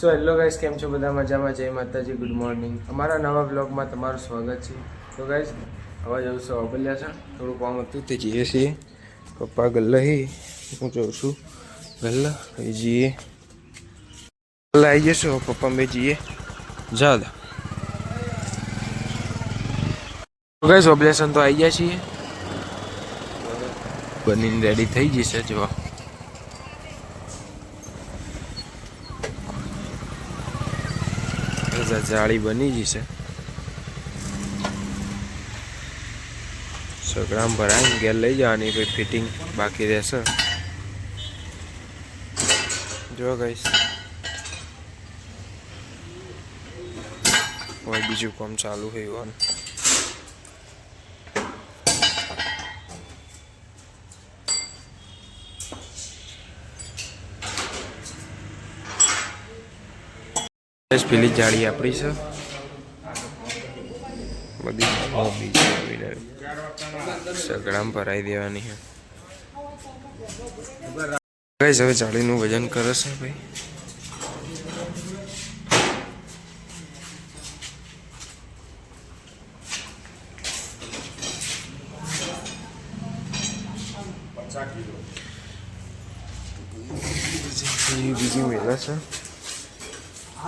So hello guys કેમ છો બધા? મજામાં? જય માતાજી ગુડ મોર્નિંગ અમારા નવા બ્લોગમાં તમારું સ્વાગત છે. તો ગાઈસ અવાજ આવું છું વાપર્યા છે. થોડું કામ હતું તે જઈએ છીએ. પપ્પા ગલ્લા હે. હું જઉં છું. ગલ્લા, એ જઈએ. ગલ્લા આવી જશો, પપ્પા મેં જઈએ. જા દા ગાઈસ ઓબ્લેશન તો આવી ગયા છીએ. બનીને રેડી થઈ જશે, જો બધા જાળી બની જશે સગડામ ભરાઈને ઘેર લઈ જવાની કોઈ ફિટિંગ બાકી રહેશે. જો ગઈશ કોઈ બીજું કામ ચાલુ હોય પેલી જાળી આપણી છે બધી. સગડામાં ભરાઈ દેવાની છે. ગાઈસ હવે જાળીનું વજન કરે છે ભાઈ. બીજી મેળા છે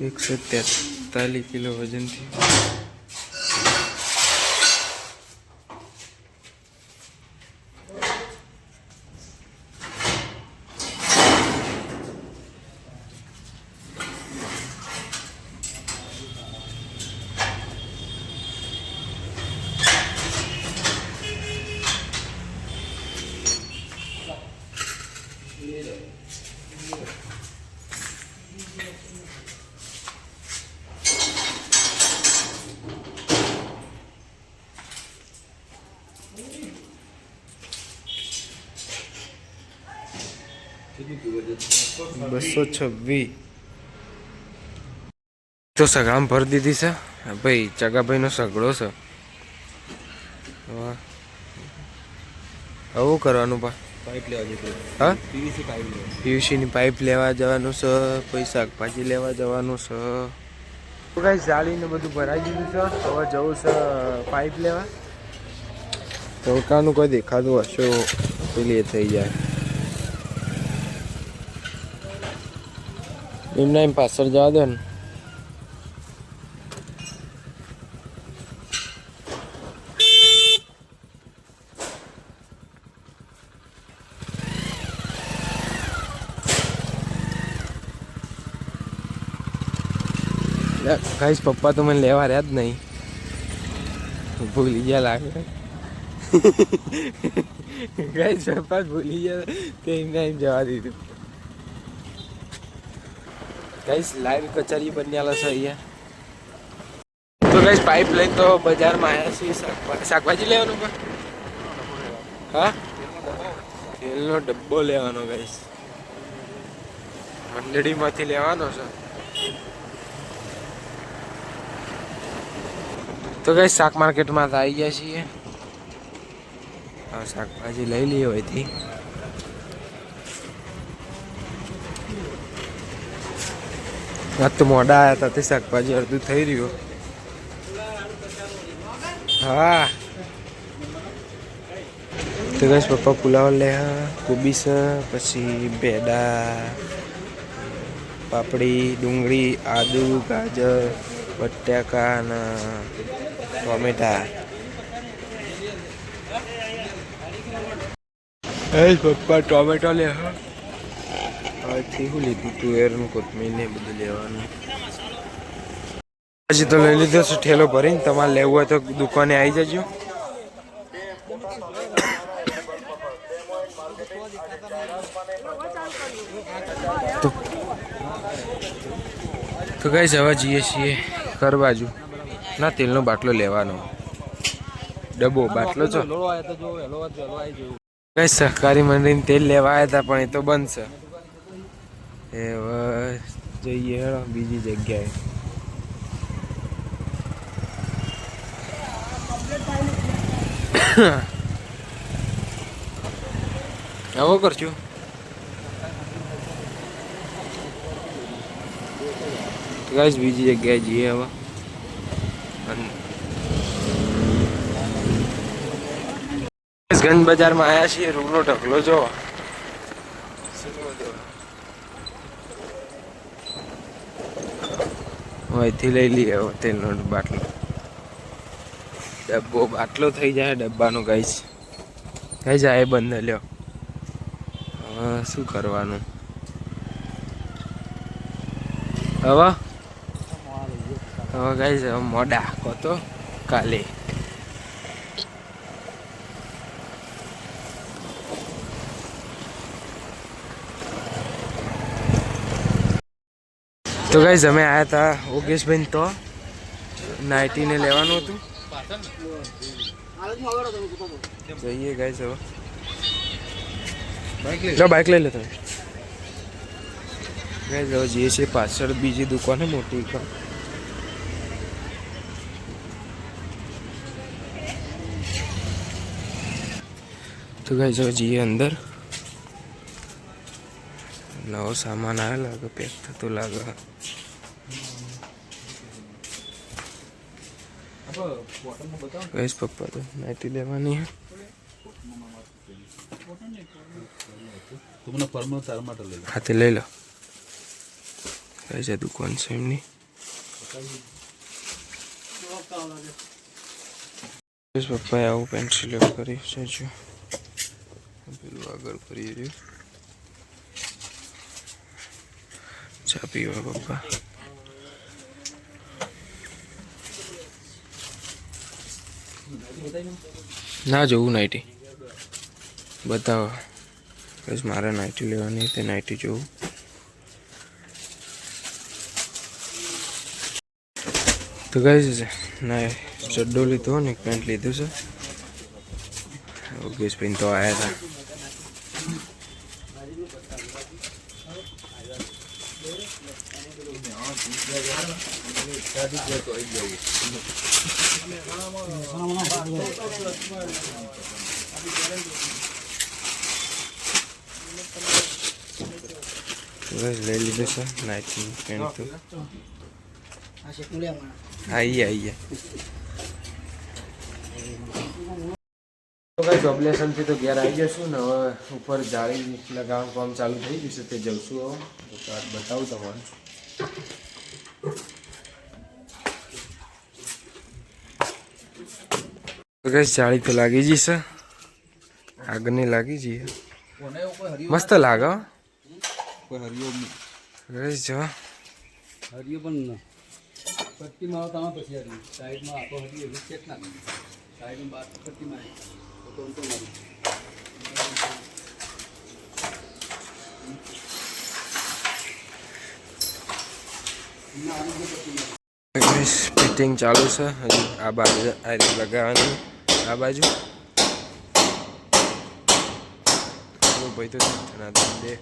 એકસો તેતાલીસ કિલો વજન બસો છવ્વીસ તો સગામ ભરી દીધી છે ભાઈ ચગાભાઈનો સગડો છે. આવું કરવાનું પા. પાઇપ લેવા જતી હા? પીવીસી પાઇપ લેવા. પાઇપ લેવા જવાનું છે પછી શાકભાજી લેવા જવાનું છે. તો કાંઈ જાળીને બધું ભરાઈ દીધું છે. હવે જવું છે પાઇપ લેવા. તડકાનું કોઈ દેખાતું હશે પેલી થઈ જાય. એમના એમ પાછળ જવા દો ને. કઈશ પપ્પા તો મને લેવા રહ્યા જ નહીં. ભૂલી ગયા લાગે. કઈશ પપ્પા ભૂલી ગયા તે એમને એમ જવા દીધું. ગાઈસ લાઈવ કચેરી બન્યાલા છે અહીંયા. તો ગઈશ પાઇપ લઈને તો બજારમાં આવ્યા છીએ શાકભાજી લેવાનું પણ હા? તેલનો ડબ્બો લેવાનો ગઈશ મંડળીમાંથી લેવાનો છે. તો કઈ શાક માર્કેટમાં આવી ગયા છીએ. શાકભાજી લઈ લઈએ હોયથી મોડા આવ્યા હતા તે શાકભાજી અડધું થઈ રહ્યું. હા. તો કઈ પપ્પા પુલાવ લેહા કોબીસ પછી ભેડા પાપડી, ડુંગળી, આદુ, ગાજર, બટાકા અને ટોમેટા. પપ્પા, ટોમેટો લે હવેથી શું લીધું તુવેરનું કોથમીર ને બધું લેવાનું. હજી તો લઈ લીધો છે ઠેલો ભરીને તમારે લેવું હોય તો દુકાને આવી જજો. તો તો કઈ જવા જઈએ છીએ ઘર બાજુ. ના તેલનો બાટલો લેવાનો. ડબ્બો બાટલો છો? કઈ સહકારી મંડળીને તેલ લેવા આવ્યા હતા પણ એ તો બંધ છે. એ જઈએ બીજી જગ્યાએ. આવો કરજો. ગાઈસ, બીજી જગ્યાએ જઈએ હવે. ગંજ બજારમાં આવ્યા છીએ, રૂમનો ઢગલો જો અહીંથી લઈ લઈએ તેલનો બાટલો. ડબ્બો બાટલો થઈ જાય ડબ્બાનો ગાઈસ થઈ જાય બંધ લ્યો. શું કરવાનું? હવે? હવે ગાઈસ મોડા. કહો તો કાલે. તો ગાઈઝ અમે આવ્યા હતા ઓગેશભાઈ તો. નાઇટીને લેવાનું હતું. જઈએ ગાઈઝ હવે. લો. બાઇક લઈ લો તમે. ગાઈઝ હવે જઈએ છીએ પાછળ બીજી દુકાન મોટી તો ગાઈઝ હવે જઈએ અંદર. નવો સામાન આવે લાગે પેક થતું લાગે કઈશ પપ્પા તો નાઇટી લેવાની હાથે લઈ લો કઈ છે દુકાન છે એમની પપ્પાએ આવું પેન્સિલ કરી છે પેલું આગળ કરી રહ્યું ચા પીવા, પપ્પા? ના, જોવું નાઇટી બતાવો. બસ મારે નાઇટી લેવાની તે નાઇટી જોવું. તો કઈ છે ના ચડ્ડો લીધો ને, એક પેન્ટ લીધું છે. ઓગેશ પીન તો આવ્યા હતા તો બસ લઈ લીધું છે નાઇટી પેન્ટ તો. આઈએ આઈએ ઓબ્લેશનથી તો ઘેર આવી જશું ને હવે ઉપર જાળી લગાવવાનું કામ ચાલુ થઈ ગયું છે, તે જવશું હવે. બતાવું તમારે તો કઈ જાળી તો લાગી જશે આગળની લાગી જઈએ મસ્ત લાગે. કોઈ હરિયો કઈ જો હરિયો પણ પટ્ટી મારો તમે પછી હરિયો. સાઈડમાં આખો હરિયો ચેક ના સાઈડમાં બાર પટ્ટી મારી તો તો તો મારી. ફિટિંગ ચાલુ છે? હજી આ બાજુ આ લગાવવાની. આ બાજુ. ભાઈ તો થના દે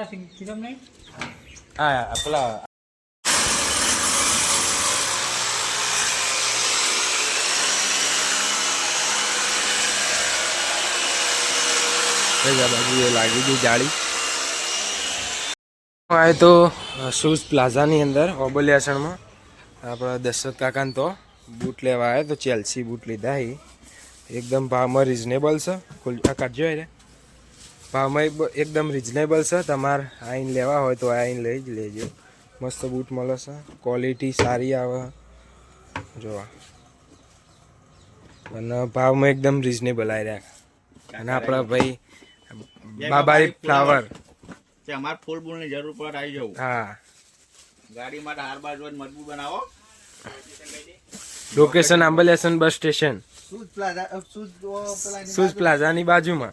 કરજો હા પેલા આ બાજુ એ લાગી ગઈ જાળી આવે તો શૂઝ પ્લાઝાની અંદર ઓબલિયાસણમાં આપણા દશરથ કાકાને તો બૂટ લેવા આવ્યા તો ચેલ્સી બૂટ લીધા એ એકદમ ભાવમાં રિઝનેબલ છે ખુલ્લા કાઢજો રે ભાવમાં એક- એકદમ રિઝનેબલ છે. તમારે આઈને લેવા હોય તો આઈને લઈ જ લેજો. મસ્ત બૂટ મળે છે. ક્વોલિટી સારી આવે. જોવા. અને ભાવમાં એકદમ રિઝનેબલ આવી રહ્યા અને આપણા ભાઈ બાબારી ફ્લાવર અમારે ફૂલ બૂલની જરૂર પડે આવી જવું. હા. ગાડી માટે હાર બાજુ જ મજબૂત બનાવો. Location Ambliyasan bus station. Suj plaza Suj પ્લાઝાની બાજુમાં.